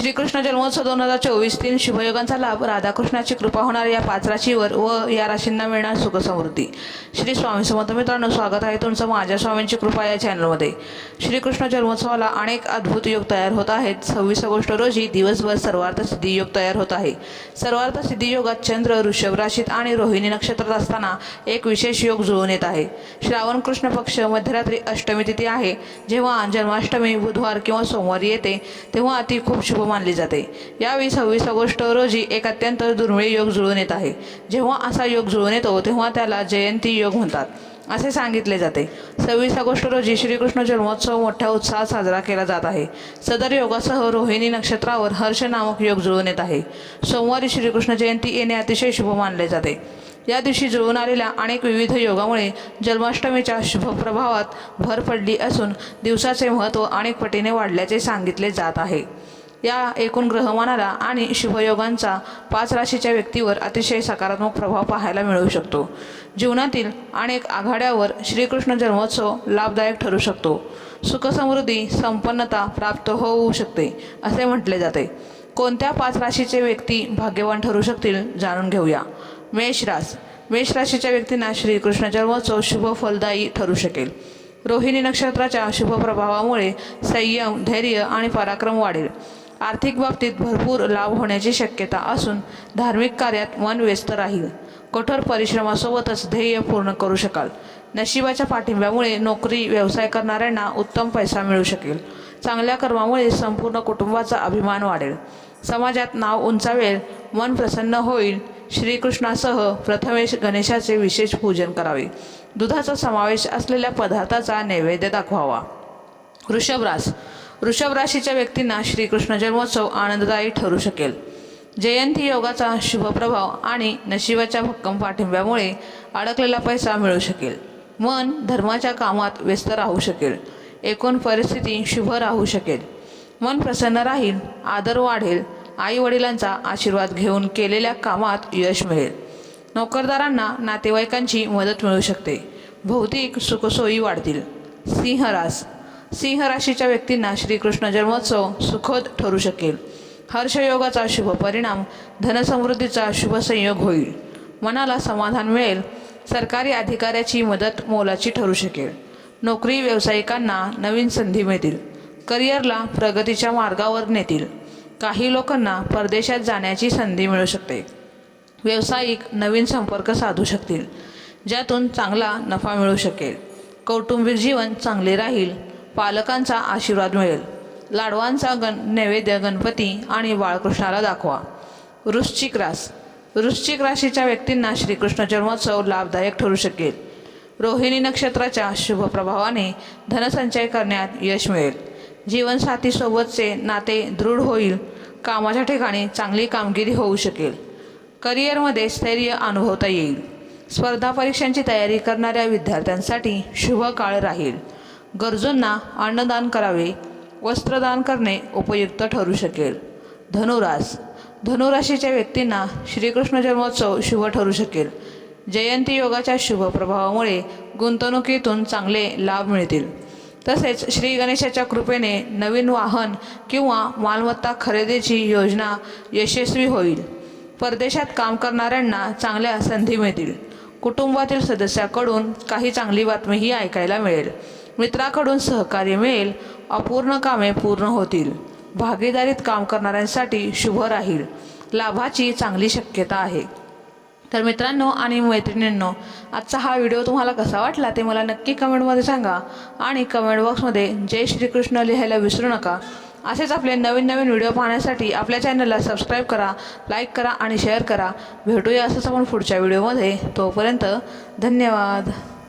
श्रीकृष्ण जन्मोत्सव दोन हजार चोवीस तीन शुभयोगांचा लाभ. राधाकृष्णाची कृपा होणार या पाच राशीवर व या राशींना मिळणार सुखसमृद्धी. श्री स्वामी समर्थ मित्रांनो स्वागत आहे तुमचं माझ्या स्वामींची कृपा या चॅनलमध्ये. श्रीकृष्ण जन्मोत्सवाला अनेक अद्भुत योग तयार होत आहेत. सव्वीस ऑगस्ट रोजी दिवसभर सर्वार्थ सिद्धी योग तयार होत आहे. सर्वार्थ सिद्धी योगात चंद्र ऋषभ राशीत आणि रोहिणी नक्षत्रात असताना एक विशेष योग जुळून येत आहे. श्रावण कृष्ण पक्ष मध्यरात्री अष्टमी तिथी आहे. जेव्हा जन्माष्टमी बुधवार किंवा सोमवारी येते तेव्हा ती खूप शुभ मानली जाते. यावेळी सव्वीस ऑगस्ट रोजी एक अत्यंत दुर्मिळ योग जुळून येत आहे. जेव्हा असा योग जुळून येतो तेव्हा त्याला जयंती योग म्हणतात. असे सांगितले जाते. सव्वीस ऑगस्ट रोजी श्रीकृष्ण जन्मोत्सव मोठ्या उत्साहात साजरा केला जात आहे. सदर योगासह रोहिणी नक्षत्रावर हर्ष नामक योग जुळून येत आहे. सोमवारी श्रीकृष्ण जयंती येणे अतिशय शुभ मानले जाते. या दिवशी जुळून आलेल्या अनेक विविध योगामुळे जन्माष्टमीच्या शुभप्रभावात भर पडली असून दिवसाचे महत्त्व अनेक पटीने वाढल्याचे सांगितले जात आहे. या एकूण ग्रहमानाला आणि शुभयोगांचा पाच राशीच्या व्यक्तीवर अतिशय सकारात्मक प्रभाव पाहायला मिळू शकतो. जीवनातील अनेक आघाड्यावर श्रीकृष्ण जन्मोत्सव लाभदायक ठरू शकतो. सुखसमृद्धी संपन्नता प्राप्त होऊ शकते असे म्हटले जाते. कोणत्या पाच राशीचे व्यक्ती भाग्यवान ठरू शकतील जाणून घेऊया. मेष रास. मेष राशीच्या व्यक्तींना श्रीकृष्ण जन्मोत्सव शुभ फलदायी ठरू शकेल. रोहिणी नक्षत्राच्या शुभ प्रभावामुळे संयम धैर्य आणि पराक्रम वाढेल. आर्थिक बाबतीत भरपूर लाभ होण्याची शक्यता असून धार्मिक कार्यात मन व्यस्त राहील. कठोर परिश्रमासोबतच ध्येय पूर्ण करू शकाल. नशिबाच्या पाठिंब्यामुळे नोकरी व्यवसाय करणाऱ्यांना उत्तम पैसा मिळू शकेल. चांगल्या कर्मामुळे संपूर्ण कुटुंबाचा अभिमान वाढेल. समाजात नाव उंचावेल मन प्रसन्न होईल. श्रीकृष्णासह प्रथमेश गणेशाचे विशेष पूजन करावे. दुधाचा समावेश असलेल्या पदार्थाचा नैवेद्य दाखवावा. वृषभरास वृषभ राशीच्या व्यक्तींना श्रीकृष्ण जन्मोत्सव आनंददायी ठरू शकेल. जयंती योगाचा शुभ प्रभाव आणि नशिबाच्या भक्कम पाठिंब्यामुळे अडकलेला पैसा मिळू शकेल. मन धर्माच्या कामात व्यस्त राहू शकेल. एकूण परिस्थिती शुभ राहू शकेल. मन प्रसन्न राहील आदर वाढेल आई वडिलांचा आशीर्वाद घेऊन केलेल्या कामात यश मिळेल. नोकरदारांना नातेवाईकांची मदत मिळू शकते. भौतिक सुखसोयी वाढतील. सिंहरास सिंह राशीच्या व्यक्तींना श्रीकृष्ण जन्मोत्सव सुखद ठरू शकेल. हर्षयोगाचा शुभ परिणाम धनसमृद्धीचा शुभ संयोग होईल. मनाला समाधान मिळेल. सरकारी अधिकाऱ्याची मदत मोलाची ठरू शकेल. नोकरी व्यावसायिकांना नवीन संधी मिळतील. करिअरला प्रगतीच्या मार्गावर नेतील. काही लोकांना परदेशात जाण्याची संधी मिळू शकते. व्यावसायिक नवीन संपर्क साधू शकतील. ज्यातून चांगला नफा मिळू शकेल. कौटुंबिक जीवन चांगले राहील. पालकांचा आशीर्वाद मिळेल. लाडवांचा गण नैवेद्य गणपती आणि बाळकृष्णाला दाखवा. वृश्चिक रास. वृश्चिक राशीच्या व्यक्तींना श्रीकृष्ण जन्मोत्सव लाभदायक ठरू शकेल. रोहिणी नक्षत्राच्या शुभ प्रभावाने धनसंचय करण्यात यश मिळेल. जीवनसाथीसोबतचे नाते दृढ होईल. कामाच्या ठिकाणी चांगली कामगिरी होऊ शकेल. करिअरमध्ये स्थैर्य अनुभवता येईल. स्पर्धा परीक्षांची तयारी करणाऱ्या विद्यार्थ्यांसाठी शुभ काळ राहील. गरजूंना अन्नदान करावे वस्त्रदान करणे उपयुक्त ठरू शकेल. धनुरास. धनुराशीच्या व्यक्तींना श्रीकृष्ण जन्मोत्सव शुभ ठरू शकेल. जयंती योगाच्या शुभ प्रभावामुळे गुंतवणुकीतून चांगले लाभ मिळतील. तसेच श्री गणेशाच्या कृपेने नवीन वाहन किंवा मालमत्ता खरेदीची योजना यशस्वी होईल. परदेशात काम करणाऱ्यांना चांगल्या संधी मिळतील. कुटुंबातील सदस्याकडून काही चांगली बातमीही ऐकायला मिळेल. मित्राकडून सहकार्य मिळेल अपूर्ण कामे पूर्ण होतील. भागीदारीत काम करणाऱ्यांसाठी शुभ राहील. लाभाची चांगली शक्यता आहे. तर मित्रांनो आणि मैत्रिणींनो आजचा हा व्हिडिओ तुम्हाला कसा वाटला ते मला नक्की कमेंटमध्ये सांगा आणि कमेंट बॉक्समध्ये जय श्रीकृष्ण लिहायला विसरू नका. असेच आपले नवीन नवीन व्हिडिओ पाहण्यासाठी आपल्या चॅनलला सबस्क्राईब करा लाईक करा आणि शेअर करा. भेटूया असंच आपण पुढच्या व्हिडिओमध्ये. तोपर्यंत धन्यवाद.